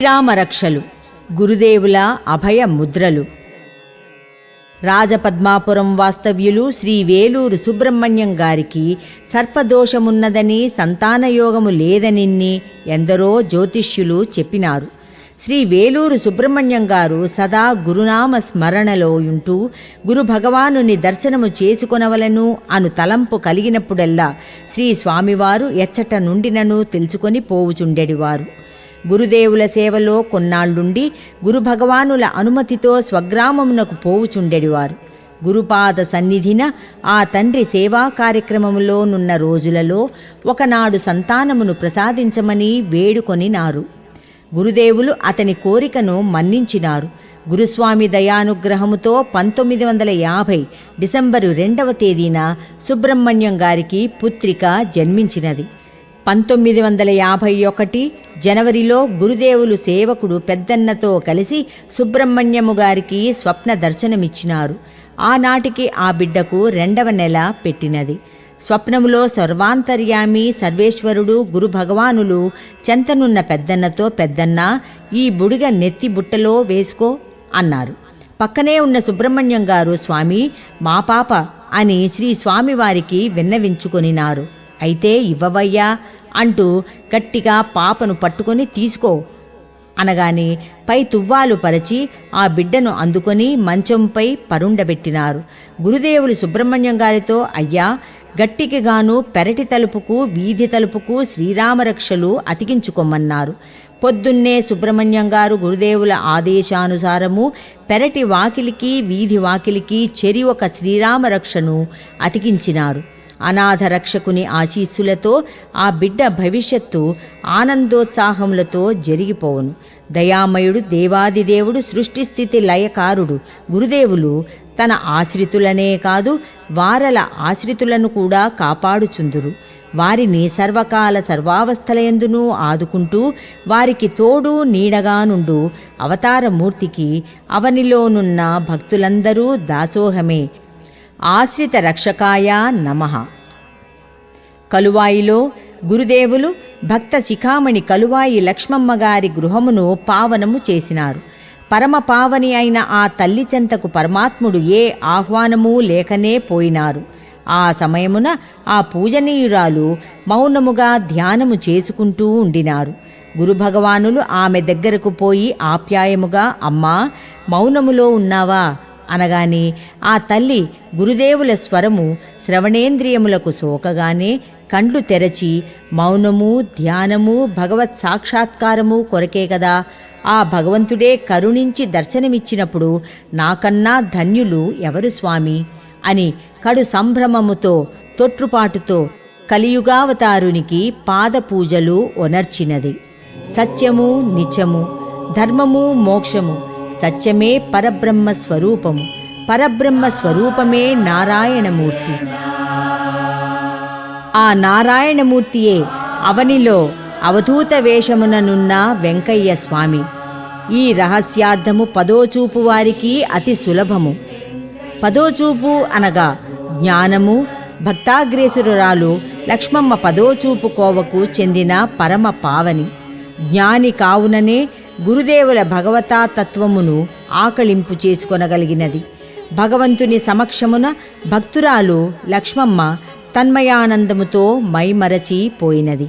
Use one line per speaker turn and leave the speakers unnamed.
శ్రీరామరక్షలు గురుదేవుల అభయ ముద్రలు రాజపద్మాపురం వాస్తవ్యులు శ్రీ వేలూరు సుబ్రహ్మణ్యం గారికి సర్పదోషమున్నదని సంతానయోగము లేదనిన్ని ఎందరో జ్యోతిష్యులు చెప్పినారు. శ్రీ వేలూరు సుబ్రహ్మణ్యం గారు సదా గురునామ స్మరణలో ఉంటూ గురు భగవానుని దర్శనము చేసుకొనవలను అను తలంపు కలిగినప్పుడల్లా శ్రీ స్వామివారు ఎచ్చట నుండినను తెలుసుకొని పోవుచుండెడివారు. గురుదేవుల సేవలో కొన్నాళ్ళుండి గురు భగవానుల అనుమతితో స్వగ్రామమునకు పోవుచుండెడివారు. గురుపాద సన్నిధిన ఆ తండ్రి సేవా కార్యక్రమములోనున్న రోజులలో ఒకనాడు సంతానమును ప్రసాదించమని వేడుకొనినారు. గురుదేవులు అతని కోరికను మన్నించినారు. గురుస్వామి దయానుగ్రహముతో పంతొమ్మిది వందల యాభై డిసెంబరు రెండవ తేదీన సుబ్రహ్మణ్యం గారికి పుత్రిక జన్మించినది. పంతొమ్మిది వందల యాభై ఒకటి జనవరిలో గురుదేవులు సేవకుడు పెద్దన్నతో కలిసి సుబ్రహ్మణ్యము గారికి స్వప్న దర్శనమిచ్చినారు. ఆనాటికి ఆ బిడ్డకు రెండవ నెల పెట్టినది. స్వప్నములో సర్వాంతర్యామి సర్వేశ్వరుడు గురు భగవానులు చెంతనున్న పెద్దన్నతో పెద్దన్న ఈ బుడిగ నెత్తి బుట్టలో వేసుకో అన్నారు. పక్కనే ఉన్న సుబ్రహ్మణ్యం గారు స్వామి మా పాప అని శ్రీ స్వామివారికి విన్నవించుకొనినారు. అయితే ఇవ్వవయ్యా అంటూ గట్టిగా పాపను పట్టుకొని తీసుకో అనగానే పై తువ్వాలు పరచి ఆ బిడ్డను అందుకొని మంచంపై పరుండబెట్టినారు. గురుదేవులు సుబ్రహ్మణ్యం గారితో అయ్యా గట్టికి గాను పెరటి తలుపుకు వీధి తలుపుకు శ్రీరామరక్షలు అతికించుకోమన్నారు పొద్దున్నే సుబ్రహ్మణ్యం గారు గురుదేవుల ఆదేశానుసారము పెరటి వాకిలికి వీధి వాకిలికి చెరి ఒక శ్రీరామరక్షను అతికించినారు. అనాథ రక్షకుని ఆశీస్సులతో ఆ బిడ్డ భవిష్యత్తు ఆనందోత్సాహములతో జరిగిపోవును. దయామయుడు దేవాదిదేవుడు సృష్టిస్థితి లయకారుడు. గురుదేవులు తన ఆశ్రితులనే కాదు వారల ఆశ్రితులను కూడా కాపాడుచుందురు. వారిని సర్వకాల సర్వావస్థలయందునూ ఆదుకుంటూ వారికి తోడు నీడగా నుండు అవతారమూర్తికి అవనిలోనున్న భక్తులందరూ దాసోహమే. ఆశ్రిత రక్షకాయ నమః. కలువాయిలో గురుదేవులు భక్త శిఖామణి కలువాయి లక్ష్మమ్మ గారి గృహమును పావనము చేసినారు. పరమ పావని అయిన ఆ తల్లి చెంతకు పరమాత్ముడు ఏ ఆహ్వానమూ లేకనే పోయినారు. ఆ సమయమున ఆ పూజనీయురాలు మౌనముగా ధ్యానము చేసుకుంటూ ఉండినారు. గురు భగవానులు ఆమె దగ్గరకు పోయి ఆప్యాయముగా అమ్మా మౌనములో ఉన్నావా? అనగానే ఆ తల్లి గురుదేవుల స్వరము శ్రవణేంద్రియములకు సోకగానే కండ్లు తెరచి మౌనము ధ్యానము భగవత్ సాక్షాత్కారము కొరకే కదా. ఆ భగవంతుడే కరుణించి దర్శనమిచ్చినప్పుడు నాకన్నా ధన్యులు ఎవరు స్వామి? అని కడు సంభ్రమముతో తొట్రుపాటుతో కలియుగావతారునికి పాదపూజలు ఒనర్చినది. సత్యము నిత్యము ధర్మము మోక్షము సత్యమే పరబ్రహ్మ స్వరూపము. పరబ్రహ్మ స్వరూపమే నారాయణమూర్తి. ఆ నారాయణమూర్తియే అవనిలో అవధూత వేషముననున్న వెంకయ్య స్వామి. ఈ రహస్యార్థము పదోచూపు వారికి అతి సులభము. పదోచూపు అనగా జ్ఞానము భక్తాగ్రేసురాలు లక్ష్మమ్మ పదోచూపు కోవకు చెందిన పరమ పావని. జ్ఞాని కావుననే గురుదేవుల భగవతా తత్వమును ఆకళింపు చేసుకొనగలిగినది. భగవంతుని సమక్షమున భక్తురాలు లక్ష్మమ్మ తన్మయానందముతో మైమరచి పోయినది.